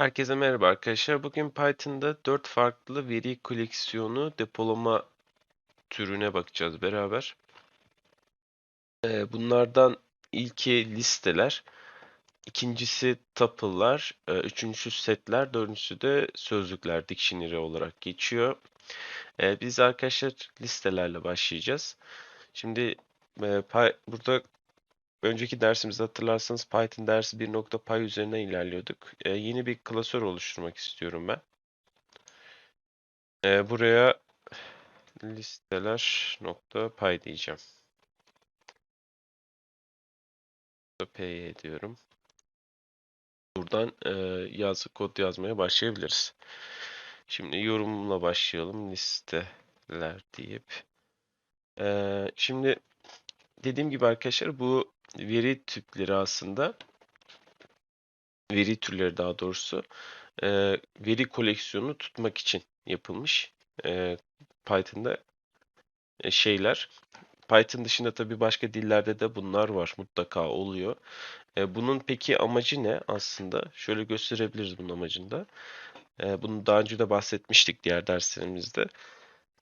Herkese merhaba arkadaşlar. Bugün Python'da 4 farklı veri koleksiyonu depolama türüne bakacağız beraber. Ee, bunlardan ilki listeler, ikincisi tuple'lar, e, üçüncüsü setler, dördüncüsü de sözlükler, dictionary olarak geçiyor. Ee, biz arkadaşlar listelerle başlayacağız. Şimdi e, burada Önceki dersimizde hatırlarsanız Python dersi 1.py üzerinden ilerliyorduk. Ee, yeni bir klasör oluşturmak istiyorum ben. Ee, buraya listeler.py diyeceğim. py diyorum. Buradan e, yazı kod yazmaya başlayabiliriz. Şimdi yorumla başlayalım. Listeler deyip. Ee, şimdi dediğim gibi arkadaşlar bu veri tipleri aslında veri türleri daha doğrusu e, veri koleksiyonunu tutmak için yapılmış e, Python'da e, şeyler. Python dışında tabii başka dillerde de bunlar var mutlaka oluyor. E, bunun peki amacı ne aslında? Şöyle gösterebiliriz bunun amacını da. E, bunu daha önce de bahsetmiştik diğer derslerimizde.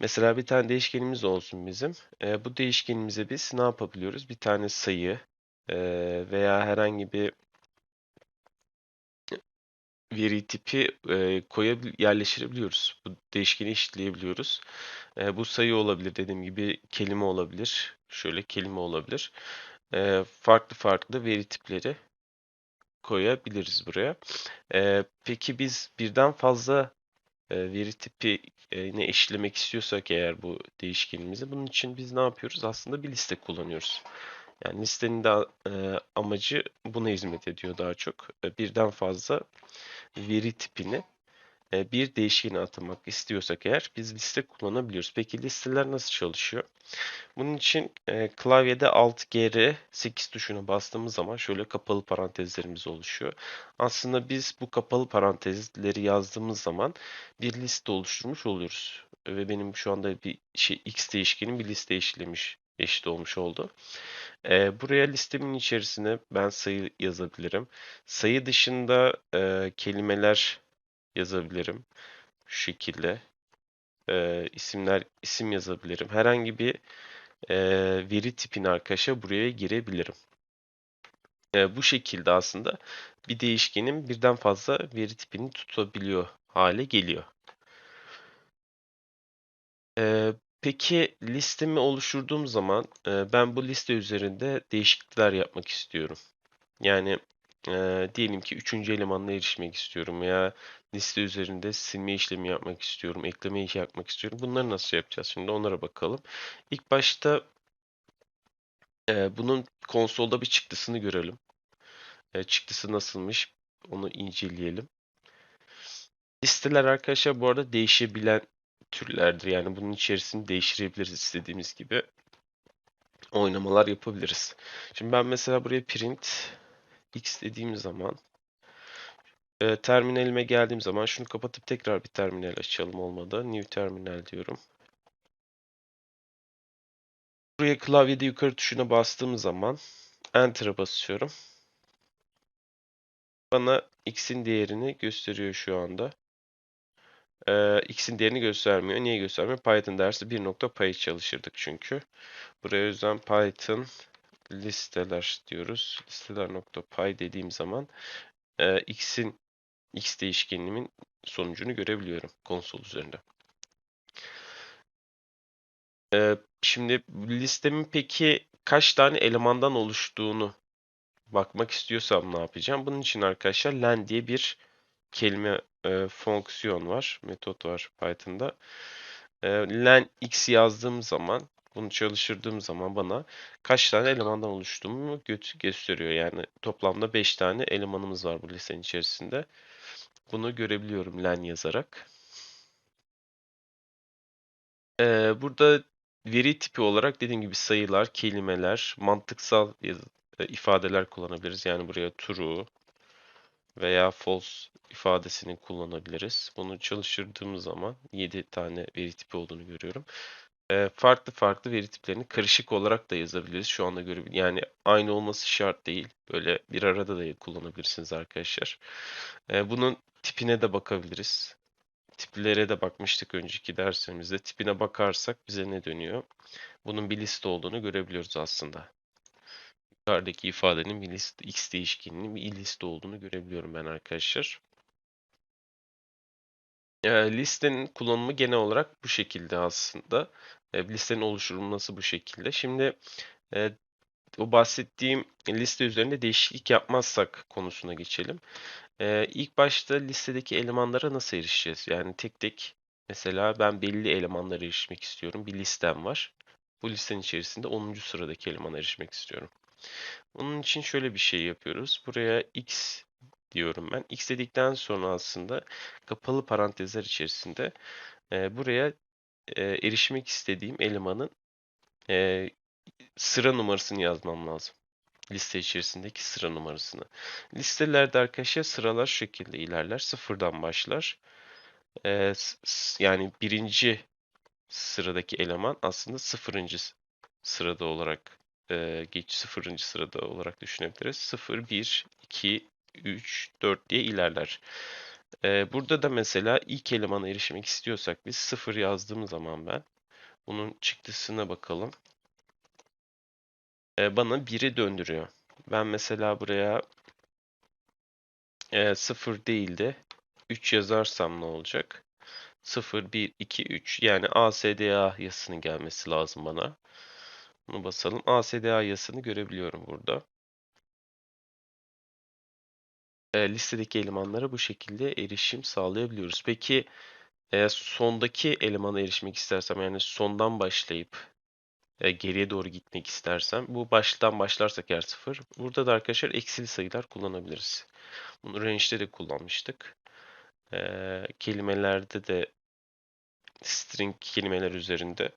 Mesela bir tane değişkenimiz olsun bizim. E, bu değişkenimize biz ne yapabiliyoruz? Bir tane sayı veya herhangi bir veri tipi e, koyabil yerleştirebiliyoruz. Bu değişkeni eşitleyebiliyoruz. E, bu sayı olabilir dediğim gibi kelime olabilir. Şöyle kelime olabilir. E, farklı farklı veri tipleri koyabiliriz buraya. E, peki biz birden fazla e, veri tipi ne eşitlemek istiyorsak eğer bu değişkenimizi bunun için biz ne yapıyoruz? Aslında bir liste kullanıyoruz. Yani listenin de e, amacı buna hizmet ediyor daha çok. E, birden fazla veri tipini e, bir değişkene atamak istiyorsak eğer biz liste kullanabiliyoruz. Peki listeler nasıl çalışıyor? Bunun için klavyede Alt GR 8 tuşuna bastığımız zaman şöyle kapalı parantezlerimiz oluşuyor. Aslında biz bu kapalı parantezleri yazdığımız zaman bir liste oluşturmuş oluyoruz. Ve benim şu anda bir şey x değişkenim bir liste eşitlemiş eşit olmuş oldu. E, buraya listemin içerisine ben sayı yazabilirim. Sayı dışında e, kelimeler yazabilirim. Şu şekilde. E, isimler isim yazabilirim. Herhangi bir e, veri tipini arkadaşa buraya girebilirim. E, bu şekilde aslında bir değişkenin birden fazla veri tipini tutabiliyor hale geliyor. E, peki listemi oluşturduğum zaman e, ben bu liste üzerinde değişiklikler yapmak istiyorum. Yani e, diyelim ki üçüncü elemanla erişmek istiyorum veya liste üzerinde silme işlemi yapmak istiyorum, ekleme işi yapmak istiyorum. Bunları nasıl yapacağız? Şimdi onlara bakalım. İlk başta e, bunun konsolda bir çıktısını görelim. E, çıktısı nasılmış? Onu inceleyelim. Listeler arkadaşlar bu arada değişebilen türlerdir. Yani bunun içerisini değiştirebiliriz istediğimiz gibi. Oynamalar yapabiliriz. Şimdi ben mesela buraya print x dediğim zaman e, terminalime geldiğim zaman şunu kapatıp tekrar bir terminal açalım olmadı. New terminal diyorum. Buraya klavyede yukarı tuşuna bastığım zaman Enter'a basıyorum. Bana x'in değerini gösteriyor şu anda. Ee, x'in değerini göstermiyor. Niye göstermiyor? Python dersi 1.py çalışırdık çünkü. Buraya o yüzden Python listeler diyoruz. Listeler.py dediğim zaman e, x'in x değişkenimin sonucunu görebiliyorum konsol üzerinde. Ee, şimdi listemin peki kaç tane elemandan oluştuğunu bakmak istiyorsam ne yapacağım? Bunun için arkadaşlar len diye bir kelime e, fonksiyon var, metot var Python'da. E, len x yazdığım zaman, bunu çalıştırdığım zaman bana kaç tane elemandan oluştuğumu gösteriyor. Yani toplamda 5 tane elemanımız var bu listenin içerisinde. Bunu görebiliyorum len yazarak. Ee, burada veri tipi olarak dediğim gibi sayılar, kelimeler, mantıksal e, ifadeler kullanabiliriz. Yani buraya true veya false ifadesini kullanabiliriz. Bunu çalıştırdığımız zaman 7 tane veri tipi olduğunu görüyorum. Ee, farklı farklı veri tiplerini karışık olarak da yazabiliriz. Şu anda görebil yani aynı olması şart değil. Böyle bir arada da kullanabilirsiniz arkadaşlar. Ee, bunun tip tipine de bakabiliriz. Tiplere de bakmıştık önceki derslerimizde. Tipine bakarsak bize ne dönüyor? Bunun bir liste olduğunu görebiliyoruz aslında. Yukarıdaki ifadenin bir liste, x değişkeninin bir liste olduğunu görebiliyorum ben arkadaşlar. E, listenin kullanımı genel olarak bu şekilde aslında. E, listenin oluşturulması bu şekilde. Şimdi e, o bahsettiğim liste üzerinde değişiklik yapmazsak konusuna geçelim. E, ilk başta listedeki elemanlara nasıl erişeceğiz? Yani tek tek mesela ben belli elemanlara erişmek istiyorum. Bir listem var. Bu listenin içerisinde 10. sıradaki elemana erişmek istiyorum. Bunun için şöyle bir şey yapıyoruz. Buraya x diyorum ben. X dedikten sonra aslında kapalı parantezler içerisinde e, buraya e, erişmek istediğim elemanın e, sıra numarasını yazmam lazım. Liste içerisindeki sıra numarasını. Listelerde arkadaşlar sıralar şekilde ilerler. Sıfırdan başlar. E, yani birinci sıradaki eleman aslında sıfırıncı sırada olarak e, geç sıfırıncı sırada olarak düşünebiliriz. 0, 1, 2, 3, 4 diye ilerler. Ee, burada da mesela ilk elemana erişmek istiyorsak biz 0 yazdığım zaman ben bunun çıktısına bakalım. Ee, bana 1'i döndürüyor. Ben mesela buraya e, 0 değil de 3 yazarsam ne olacak? 0, 1, 2, 3 yani ASDA yazısının gelmesi lazım bana. Bunu basalım. ASDA yazısını görebiliyorum burada. E, listedeki elemanlara bu şekilde erişim sağlayabiliyoruz. Peki e, sondaki elemana erişmek istersem yani sondan başlayıp e, geriye doğru gitmek istersem bu baştan başlarsak eğer sıfır. Burada da arkadaşlar eksili sayılar kullanabiliriz. Bunu range'de de kullanmıştık. E, kelimelerde de string kelimeler üzerinde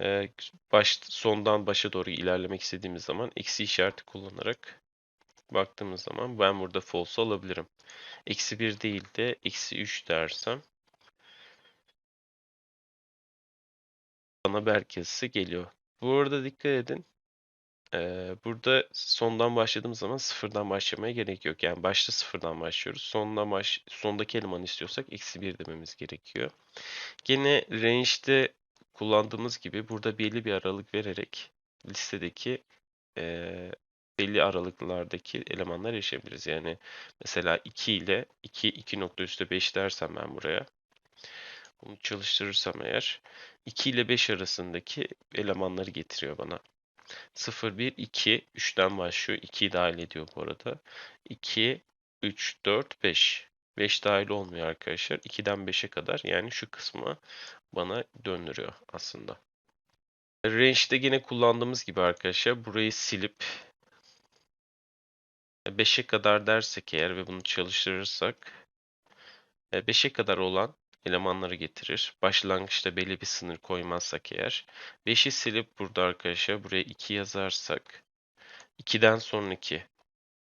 e, baş, sondan başa doğru ilerlemek istediğimiz zaman eksi işareti kullanarak baktığımız zaman ben burada false alabilirim. Eksi 1 değil de eksi 3 dersem bana merkezsi geliyor. Bu arada dikkat edin. Ee, burada sondan başladığımız zaman sıfırdan başlamaya gerek yok. Yani başta sıfırdan başlıyoruz. Sondan baş, sondaki elemanı istiyorsak eksi 1 dememiz gerekiyor. Gene range'de kullandığımız gibi burada belli bir aralık vererek listedeki e, belli aralıklardaki elemanlar erişebiliriz. Yani mesela 2 ile 2, 2 nokta üstte 5 dersem ben buraya. Bunu çalıştırırsam eğer 2 ile 5 arasındaki elemanları getiriyor bana. 0, 1, 2, 3'ten başlıyor. 2'yi dahil ediyor bu arada. 2, 3, 4, 5. 5 dahil olmuyor arkadaşlar. 2'den 5'e kadar yani şu kısmı bana döndürüyor aslında. Range'de yine kullandığımız gibi arkadaşlar burayı silip 5'e kadar dersek eğer ve bunu çalıştırırsak 5'e kadar olan elemanları getirir. Başlangıçta belli bir sınır koymazsak eğer 5'i silip burada arkadaşlar buraya 2 yazarsak 2'den sonraki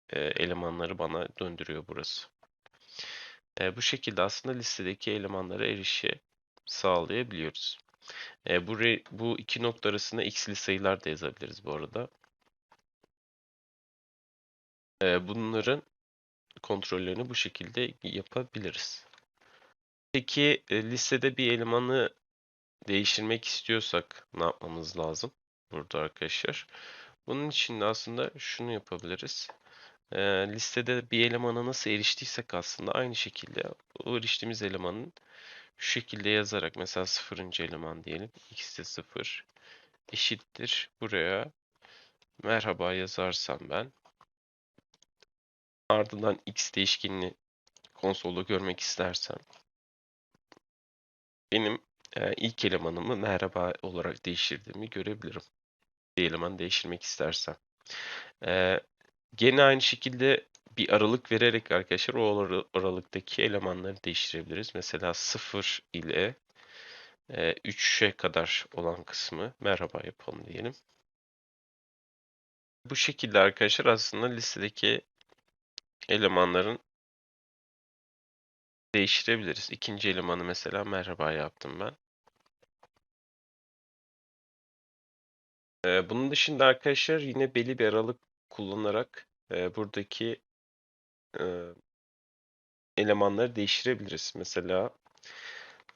e, elemanları bana döndürüyor burası. E, bu şekilde aslında listedeki elemanlara erişi sağlayabiliyoruz. E, bu, bu iki nokta arasında x'li sayılar da yazabiliriz bu arada. bunların kontrollerini bu şekilde yapabiliriz. Peki listede bir elemanı değiştirmek istiyorsak ne yapmamız lazım burada arkadaşlar? Bunun için de aslında şunu yapabiliriz. listede bir elemana nasıl eriştiysek aslında aynı şekilde o eriştiğimiz elemanın şu şekilde yazarak mesela sıfırıncı eleman diyelim. x'de sıfır eşittir. Buraya merhaba yazarsam ben ardından x değişkenini konsolda görmek istersem benim e, ilk elemanımı merhaba olarak değiştirdiğimi görebilirim. Bir eleman değiştirmek istersem. E, gene aynı şekilde bir aralık vererek arkadaşlar o aralıktaki elemanları değiştirebiliriz. Mesela 0 ile e, 3'e kadar olan kısmı merhaba yapalım diyelim. Bu şekilde arkadaşlar aslında listedeki elemanların değiştirebiliriz. İkinci elemanı mesela merhaba yaptım ben. Ee, bunun dışında arkadaşlar yine belli bir aralık kullanarak e, buradaki e, elemanları değiştirebiliriz. Mesela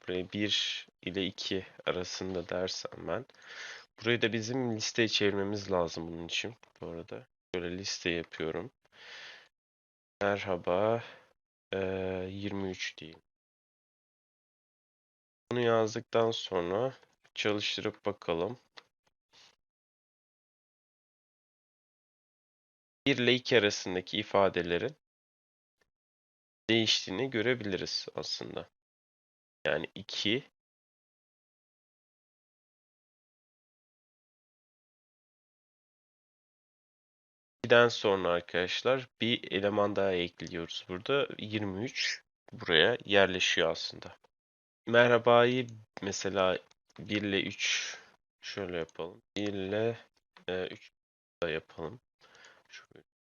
buraya 1 ile 2 arasında dersem ben. Burayı da bizim listeye çevirmemiz lazım bunun için. Bu arada böyle liste yapıyorum. Merhaba eee, 23 diyeyim. Bunu yazdıktan sonra çalıştırıp bakalım. 1 ile 2 arasındaki ifadelerin değiştiğini görebiliriz aslında. Yani 2 2'den sonra arkadaşlar bir eleman daha ekliyoruz burada. 23 buraya yerleşiyor aslında. Merhabayı mesela 1 ile 3 şöyle yapalım. 1 ile 3 da yapalım. Şöyle.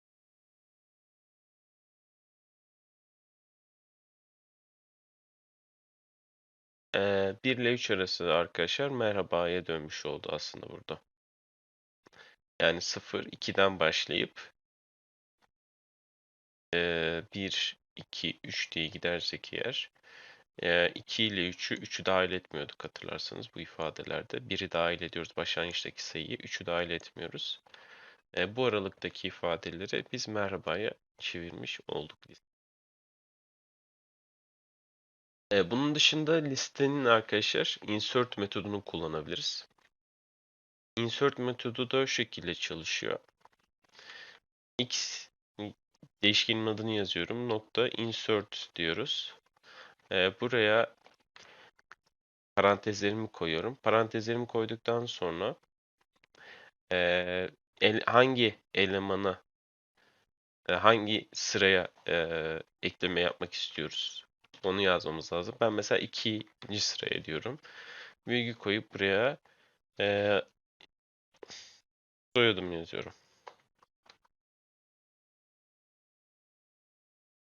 Ee, 1 ile 3 arası arkadaşlar merhabaya dönmüş oldu aslında burada. Yani 0, 2'den başlayıp e, 1, 2, 3 diye gidersek eğer e, 2 ile 3'ü 3'ü dahil etmiyorduk hatırlarsanız bu ifadelerde. 1'i dahil ediyoruz başlangıçtaki sayıyı, 3'ü dahil etmiyoruz. E, bu aralıktaki ifadeleri biz merhabaya çevirmiş olduk. Bunun dışında listenin arkadaşlar insert metodunu kullanabiliriz. Insert metodu da şekilde çalışıyor. X değişkenin adını yazıyorum. Nokta insert diyoruz. Buraya parantezlerimi koyuyorum. Parantezlerimi koyduktan sonra hangi elemana hangi sıraya ekleme yapmak istiyoruz? Onu yazmamız lazım. Ben mesela ikinci sıraya diyorum. Virgül koyup buraya e, soyadım yazıyorum.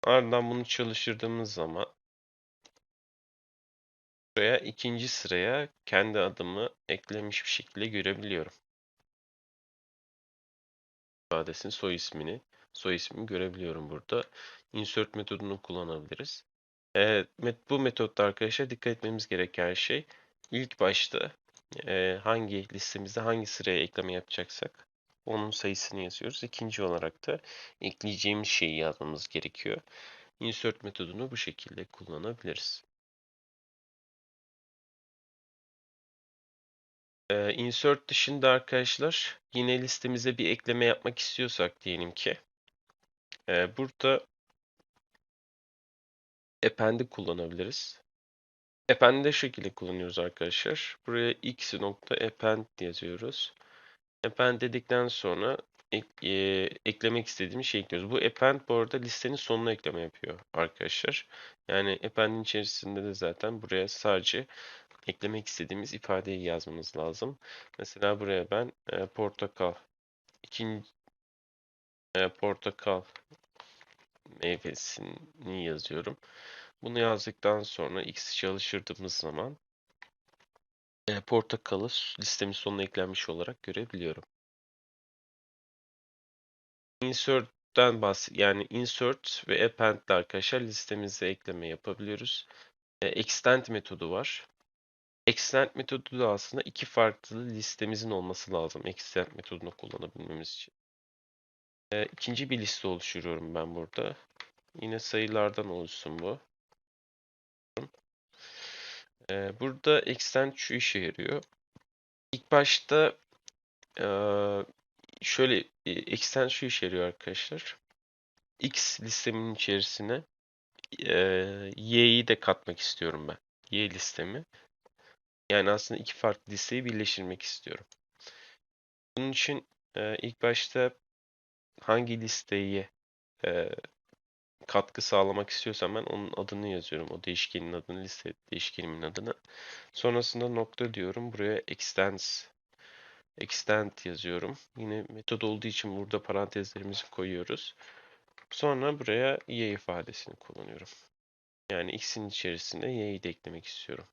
Ardından bunu çalıştırdığımız zaman buraya ikinci sıraya kendi adımı eklemiş bir şekilde görebiliyorum. ifadesini, soy ismini, soy ismini görebiliyorum burada. Insert metodunu kullanabiliriz. Evet, bu metotta arkadaşlar dikkat etmemiz gereken şey ilk başta hangi listemizde hangi sıraya ekleme yapacaksak onun sayısını yazıyoruz. İkinci olarak da ekleyeceğimiz şeyi yazmamız gerekiyor. Insert metodunu bu şekilde kullanabiliriz. İnsert dışında arkadaşlar yine listemize bir ekleme yapmak istiyorsak diyelim ki burada append'i kullanabiliriz. Append'i de şekilde kullanıyoruz arkadaşlar. Buraya x nokta append yazıyoruz. Append dedikten sonra ek, e, eklemek istediğimiz şey ekliyoruz. Bu append bu arada listenin sonuna ekleme yapıyor arkadaşlar. Yani append'in içerisinde de zaten buraya sadece eklemek istediğimiz ifadeyi yazmamız lazım. Mesela buraya ben e, portakal ikinci e, portakal meyvesini yazıyorum. Bunu yazdıktan sonra x çalıştırdığımız zaman e, portakalı listemin sonuna eklenmiş olarak görebiliyorum. Insert'ten bahs yani insert ve append ile arkadaşlar listemize ekleme yapabiliyoruz. E, extend metodu var. Extend metodu da aslında iki farklı listemizin olması lazım extend metodunu kullanabilmemiz için. E, ikinci bir liste oluşturuyorum ben burada. Yine sayılardan oluşsun bu. E, burada extend şu işe yarıyor. İlk başta e, şöyle e, extend şu işe yarıyor arkadaşlar. X listemin içerisine e, y'yi de katmak istiyorum ben. Y listemi. Yani aslında iki farklı listeyi birleştirmek istiyorum. Bunun için e, ilk başta hangi listeye e, katkı sağlamak istiyorsam ben onun adını yazıyorum. O değişkenin adını, liste değişkenimin adını. Sonrasında nokta diyorum. Buraya extends extend yazıyorum. Yine metod olduğu için burada parantezlerimizi koyuyoruz. Sonra buraya y ifadesini kullanıyorum. Yani x'in içerisine y'yi de eklemek istiyorum.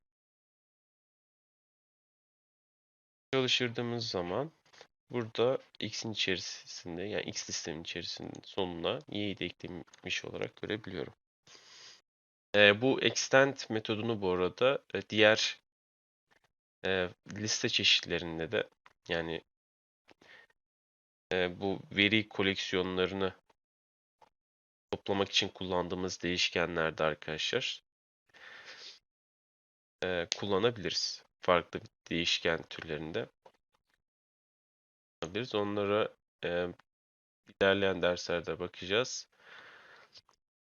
Çalıştırdığımız zaman burada x'in içerisinde yani x listemin içerisinde sonuna y'yi de eklemiş olarak görebiliyorum. E, bu extend metodunu bu arada e, diğer e, liste çeşitlerinde de yani e, bu veri koleksiyonlarını toplamak için kullandığımız değişkenlerde arkadaşlar e, kullanabiliriz. Farklı değişken türlerinde kullanabiliriz. Onlara e, ilerleyen derslerde bakacağız.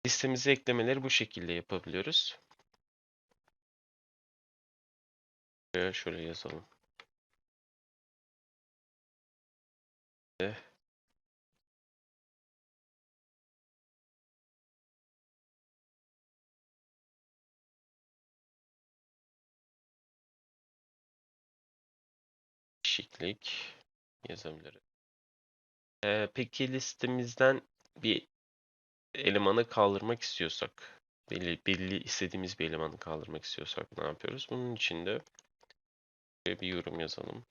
Listemize eklemeleri bu şekilde yapabiliyoruz. Şöyle, şöyle yazalım. Değişiklik yazabiliriz. Ee, peki listemizden bir elemanı kaldırmak istiyorsak, belli, belli istediğimiz bir elemanı kaldırmak istiyorsak ne yapıyoruz? Bunun için de bir yorum yazalım.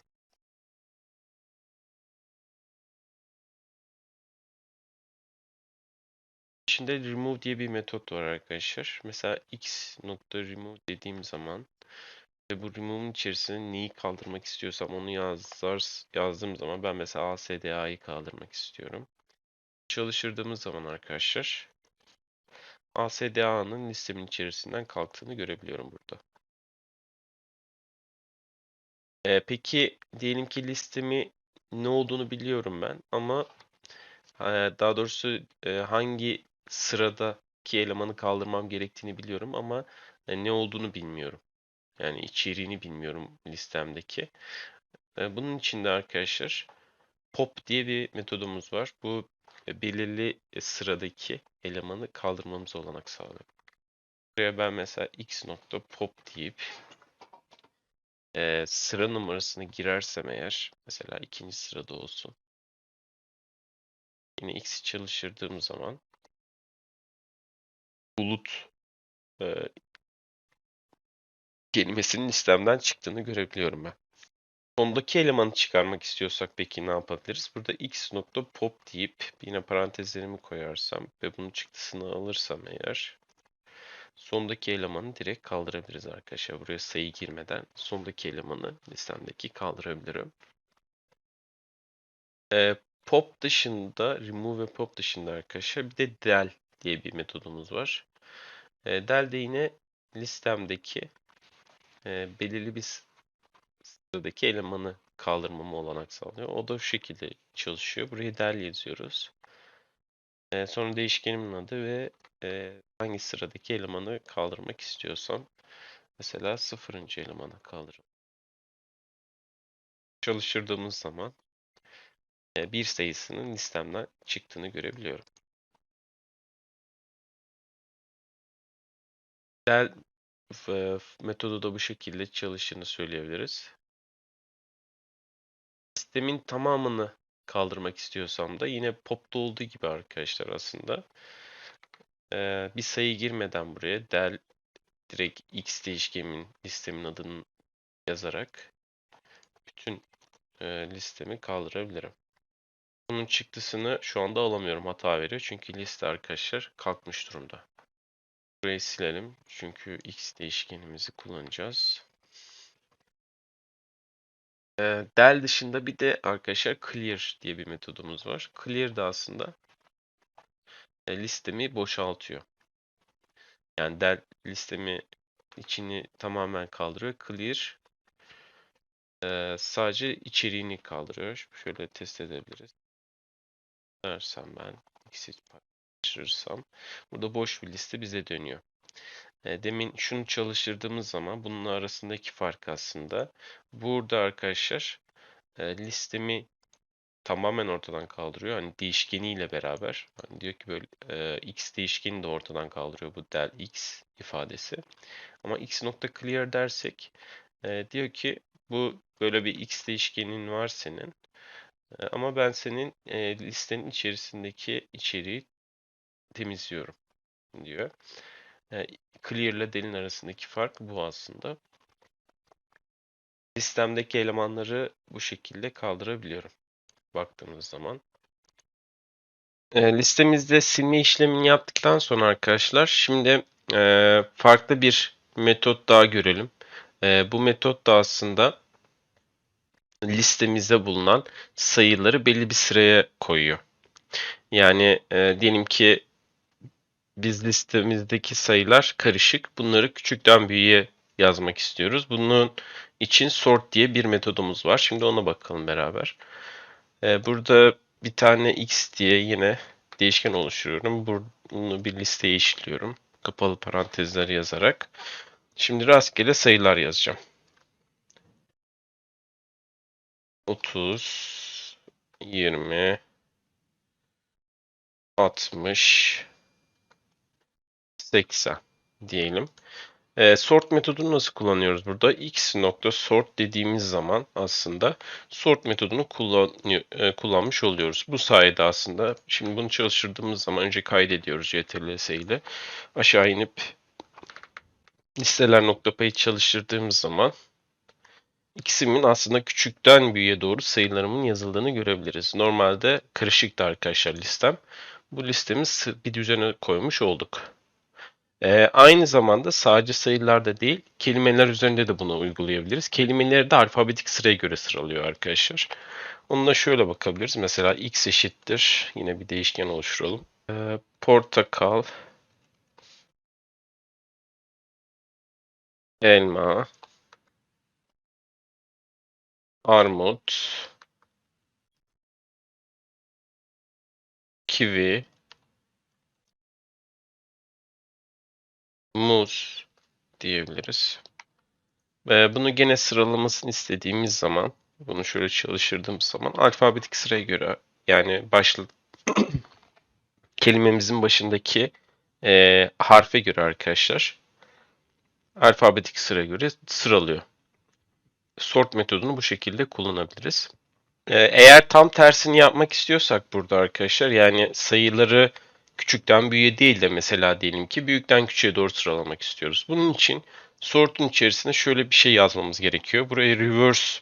İçinde remove diye bir metot var arkadaşlar. Mesela x remove dediğim zaman ve bu remove'un içerisine neyi kaldırmak istiyorsam onu yazar, yazdığım zaman ben mesela ASDA'yı kaldırmak istiyorum. Çalıştırdığımız zaman arkadaşlar ASDA'nın listemin içerisinden kalktığını görebiliyorum burada. Ee, peki diyelim ki listemi ne olduğunu biliyorum ben ama e, daha doğrusu e, hangi sıradaki elemanı kaldırmam gerektiğini biliyorum ama e, ne olduğunu bilmiyorum. Yani içeriğini bilmiyorum listemdeki. Bunun için de arkadaşlar pop diye bir metodumuz var. Bu e, belirli e, sıradaki elemanı kaldırmamıza olanak sağlıyor. Buraya ben mesela x nokta pop deyip e, sıra numarasını girersem eğer mesela ikinci sırada olsun. Yine x'i çalıştırdığım zaman bulut e, kelimesinin listemden çıktığını görebiliyorum ben. Sondaki elemanı çıkarmak istiyorsak peki ne yapabiliriz? Burada x nokta pop deyip yine parantezlerimi koyarsam ve bunun çıktısını alırsam eğer sondaki elemanı direkt kaldırabiliriz arkadaşlar. Buraya sayı girmeden sondaki elemanı listemdeki kaldırabilirim. Ee, pop dışında, remove ve pop dışında arkadaşlar bir de del diye bir metodumuz var. Ee, del de yine listemdeki e, belirli bir sıradaki elemanı kaldırmama olanak sağlıyor. O da şu şekilde çalışıyor. Buraya del yazıyoruz. E, sonra değişkenimin adı ve e, hangi sıradaki elemanı kaldırmak istiyorsam mesela sıfırıncı elemanı kaldırırım. Çalıştırdığımız zaman e, bir sayısının listemden çıktığını görebiliyorum. Del metodu da bu şekilde çalıştığını söyleyebiliriz. Sistemin tamamını kaldırmak istiyorsam da yine pop'ta olduğu gibi arkadaşlar aslında ee, bir sayı girmeden buraya del direkt x değişkenimin listemin adını yazarak bütün e, listemi kaldırabilirim. Bunun çıktısını şu anda alamıyorum hata veriyor çünkü liste arkadaşlar kalkmış durumda. Burayı silelim çünkü x değişkenimizi kullanacağız. Ee, del dışında bir de arkadaşlar clear diye bir metodumuz var. Clear da aslında e, listemi boşaltıyor. Yani del listemi içini tamamen kaldırıyor. Clear e, sadece içeriğini kaldırıyor. Şöyle test edebiliriz. Dersem ben x'i paylaştırırsam burada boş bir liste bize dönüyor. Demin şunu çalıştırdığımız zaman bunun arasındaki fark aslında burada arkadaşlar listemi tamamen ortadan kaldırıyor. Hani değişkeniyle beraber. Hani diyor ki böyle e, x değişkeni de ortadan kaldırıyor bu del x ifadesi. Ama x nokta clear dersek e, diyor ki bu böyle bir x değişkenin var senin. E, ama ben senin e, listenin içerisindeki içeriği temizliyorum diyor. E, clear ile del'in arasındaki fark bu aslında. Listemdeki elemanları bu şekilde kaldırabiliyorum baktığımız zaman. E, listemizde silme işlemini yaptıktan sonra arkadaşlar şimdi Ee, farklı bir metot daha görelim. Bu metot da aslında listemizde bulunan sayıları belli bir sıraya koyuyor. Yani e, diyelim ki biz listemizdeki sayılar karışık. Bunları küçükten büyüğe yazmak istiyoruz. Bunun için sort diye bir metodumuz var. Şimdi ona bakalım beraber. Ee, burada bir tane x diye yine değişken oluşturuyorum. Bunu bir listeye işliyorum. Kapalı parantezler yazarak. Şimdi rastgele sayılar yazacağım. 30 20 60 80 diyelim. E, sort metodunu nasıl kullanıyoruz burada? x nokta sort dediğimiz zaman aslında sort metodunu kullan, e, kullanmış oluyoruz. Bu sayede aslında şimdi bunu çalıştırdığımız zaman önce kaydediyoruz ctls ile. Aşağı inip listeler payı çalıştırdığımız zaman x'imin aslında küçükten büyüğe doğru sayılarımın yazıldığını görebiliriz. Normalde karışıktı arkadaşlar listem. Bu listemiz bir düzene koymuş olduk. Ee, aynı zamanda sadece sayılarda değil, kelimeler üzerinde de bunu uygulayabiliriz. Kelimeleri de alfabetik sıraya göre sıralıyor arkadaşlar. Onunla şöyle bakabiliriz. Mesela x eşittir. Yine bir değişken oluşturalım. Ee, portakal, elma, armut, kivi, muz diyebiliriz. Ve bunu gene sıralamasını istediğimiz zaman, bunu şöyle çalıştırdığımız zaman alfabetik sıraya göre yani başlı kelimemizin başındaki e, harfe göre arkadaşlar alfabetik sıraya göre sıralıyor. Sort metodunu bu şekilde kullanabiliriz. E, eğer tam tersini yapmak istiyorsak burada arkadaşlar yani sayıları küçükten büyüğe değil de mesela diyelim ki büyükten küçüğe doğru sıralamak istiyoruz. Bunun için sort'un içerisine şöyle bir şey yazmamız gerekiyor. Buraya reverse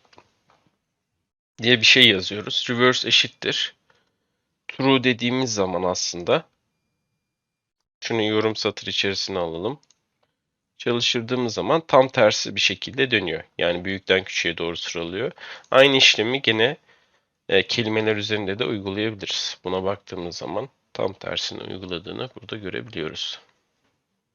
diye bir şey yazıyoruz. Reverse eşittir. True dediğimiz zaman aslında şunu yorum satır içerisine alalım. Çalıştırdığımız zaman tam tersi bir şekilde dönüyor. Yani büyükten küçüğe doğru sıralıyor. Aynı işlemi gene e, kelimeler üzerinde de uygulayabiliriz. Buna baktığımız zaman tam tersini uyguladığını burada görebiliyoruz.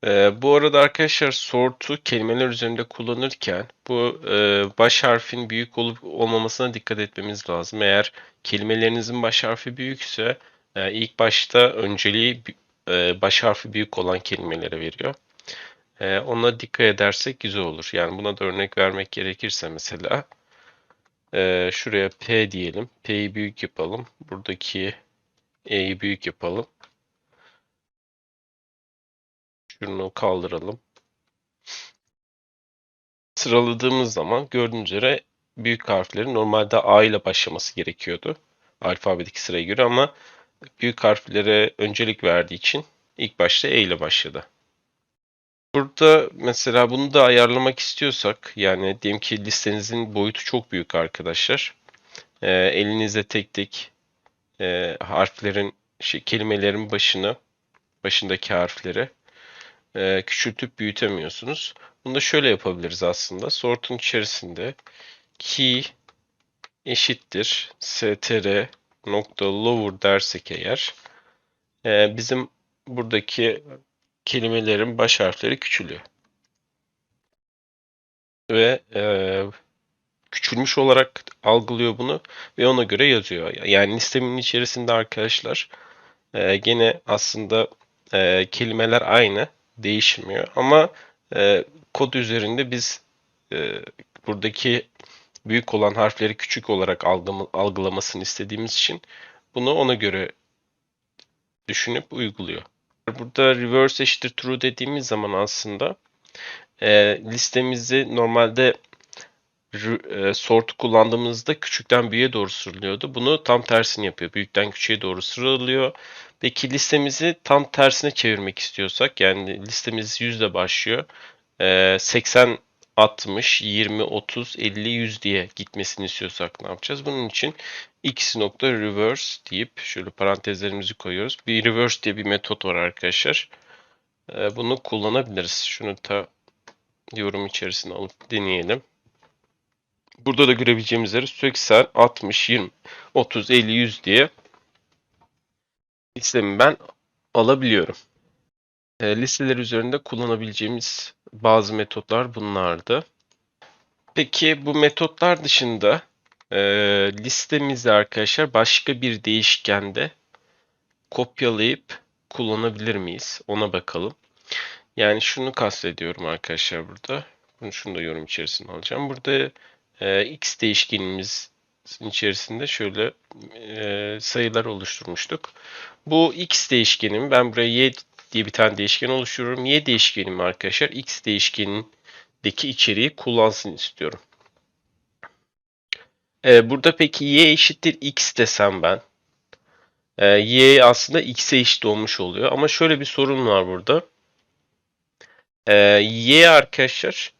Ee, bu arada arkadaşlar sort'u kelimeler üzerinde kullanırken bu e, baş harfin büyük olup olmamasına dikkat etmemiz lazım. Eğer kelimelerinizin baş harfi büyükse e, ilk başta önceliği e, baş harfi büyük olan kelimelere veriyor. E, ona dikkat edersek güzel olur. Yani buna da örnek vermek gerekirse mesela e, şuraya P diyelim. P'yi büyük yapalım. Buradaki E'yi büyük yapalım. Şunu kaldıralım. Sıraladığımız zaman gördüğünüz üzere büyük harflerin normalde A ile başlaması gerekiyordu. Alfabetik sıraya göre ama büyük harflere öncelik verdiği için ilk başta E ile başladı. Burada mesela bunu da ayarlamak istiyorsak yani diyelim ki listenizin boyutu çok büyük arkadaşlar. E, elinizde tek tek e, harflerin şey, kelimelerin başını başındaki harfleri e, küçültüp büyütemiyorsunuz. Bunu da şöyle yapabiliriz aslında. Sort'un içerisinde key eşittir str nokta lower dersek eğer e, bizim buradaki kelimelerin baş harfleri küçülüyor. Ve e, küçülmüş olarak algılıyor bunu ve ona göre yazıyor. Yani listemin içerisinde arkadaşlar e, gene aslında e, kelimeler aynı değişmiyor ama e, kod üzerinde biz e, buradaki büyük olan harfleri küçük olarak algılamasını istediğimiz için bunu ona göre düşünüp uyguluyor. Burada reverse eşittir true dediğimiz zaman aslında e, listemizi normalde e, sort kullandığımızda küçükten büyüğe doğru sıralıyordu. Bunu tam tersini yapıyor. Büyükten küçüğe doğru sıralıyor. Peki listemizi tam tersine çevirmek istiyorsak yani listemiz 100 ile başlıyor. E, 80 60, 20, 30, 50, 100 diye gitmesini istiyorsak ne yapacağız? Bunun için x nokta reverse deyip şöyle parantezlerimizi koyuyoruz. Bir reverse diye bir metot var arkadaşlar. e, bunu kullanabiliriz. Şunu da yorum içerisine alıp deneyelim. Burada da görebileceğimiz üzere 80, 60, 20, 30, 50, 100 diye listemi ben alabiliyorum. E, listeler üzerinde kullanabileceğimiz bazı metotlar bunlardı. Peki bu metotlar dışında e, listemizde arkadaşlar başka bir değişkende kopyalayıp kullanabilir miyiz? Ona bakalım. Yani şunu kastediyorum arkadaşlar burada. Bunu şunu da yorum içerisine alacağım. Burada e, x değişkenimiz içerisinde şöyle e, sayılar oluşturmuştuk. Bu x değişkenim ben buraya y diye bir tane değişken oluşturuyorum. Y değişkenim arkadaşlar x değişkenindeki içeriği kullansın istiyorum. E, burada peki y eşittir x desem ben. E, y aslında x'e eşit olmuş oluyor. Ama şöyle bir sorun var burada. E, y arkadaşlar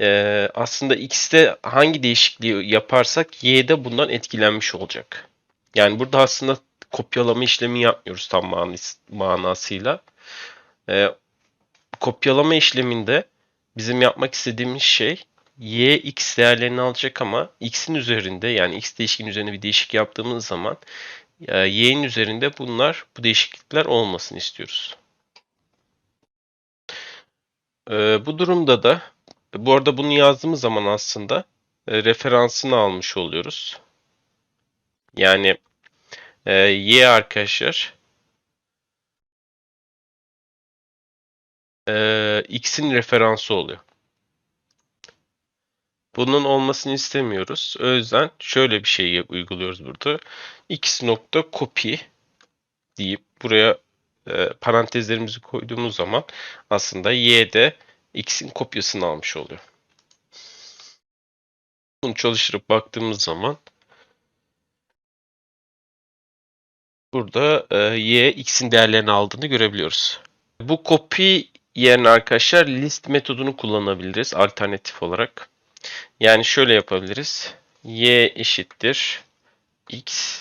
e, aslında x'te hangi değişikliği yaparsak y'de bundan etkilenmiş olacak. Yani burada aslında kopyalama işlemi yapmıyoruz tam manis- manasıyla. E, kopyalama işleminde bizim yapmak istediğimiz şey y x değerlerini alacak ama x'in üzerinde yani x değişkenin üzerine bir değişik yaptığımız zaman e, y'nin üzerinde bunlar bu değişiklikler olmasın istiyoruz. E, bu durumda da bu arada bunu yazdığımız zaman aslında e, referansını almış oluyoruz. Yani e, y arkadaşlar e, x'in referansı oluyor. Bunun olmasını istemiyoruz. O yüzden şöyle bir şey uyguluyoruz burada. x nokta copy deyip buraya e, parantezlerimizi koyduğumuz zaman aslında y'de x'in kopyasını almış oluyor. Bunu çalıştırıp baktığımız zaman burada e, y x'in değerlerini aldığını görebiliyoruz. Bu copy yerine arkadaşlar list metodunu kullanabiliriz alternatif olarak. Yani şöyle yapabiliriz. y eşittir x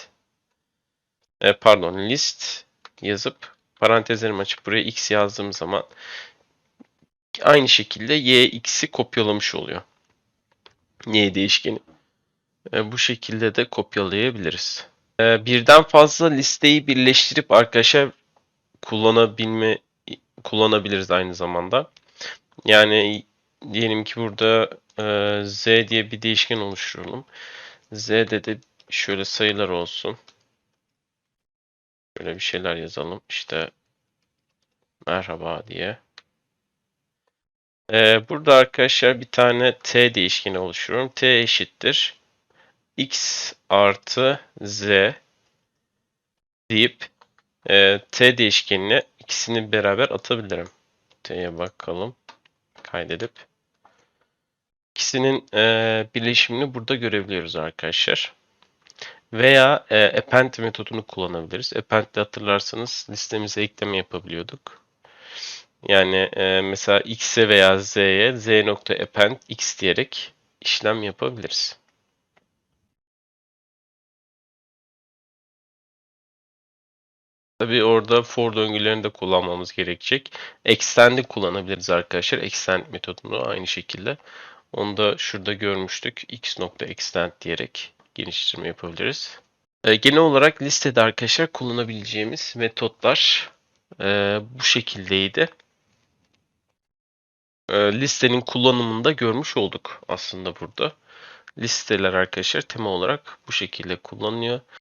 e, pardon list yazıp parantezlerimi açıp buraya x yazdığım zaman aynı şekilde y x'i kopyalamış oluyor. Y değişkeni. E, bu şekilde de kopyalayabiliriz. E, birden fazla listeyi birleştirip arkadaşlar kullanabilme kullanabiliriz aynı zamanda. Yani diyelim ki burada e, z diye bir değişken oluşturalım. z'de de şöyle sayılar olsun. Şöyle bir şeyler yazalım. İşte merhaba diye. Ee, burada arkadaşlar bir tane t değişkeni oluşturuyorum. t eşittir x artı z deyip e, t değişkenine ikisini beraber atabilirim. t'ye bakalım. Kaydedip. İkisinin e, birleşimini burada görebiliyoruz arkadaşlar. Veya e, append metodunu kullanabiliriz. Append'de hatırlarsanız listemize ekleme yapabiliyorduk. Yani e, mesela x'e veya z'ye z.append x diyerek işlem yapabiliriz. Tabii orada for döngülerini de kullanmamız gerekecek. Extend'i kullanabiliriz arkadaşlar. Extend metodunu aynı şekilde. Onu da şurada görmüştük. x.extend diyerek geliştirme yapabiliriz. E, genel olarak listede arkadaşlar kullanabileceğimiz metotlar e, bu şekildeydi. E, listenin kullanımını da görmüş olduk aslında burada. Listeler arkadaşlar tema olarak bu şekilde kullanılıyor.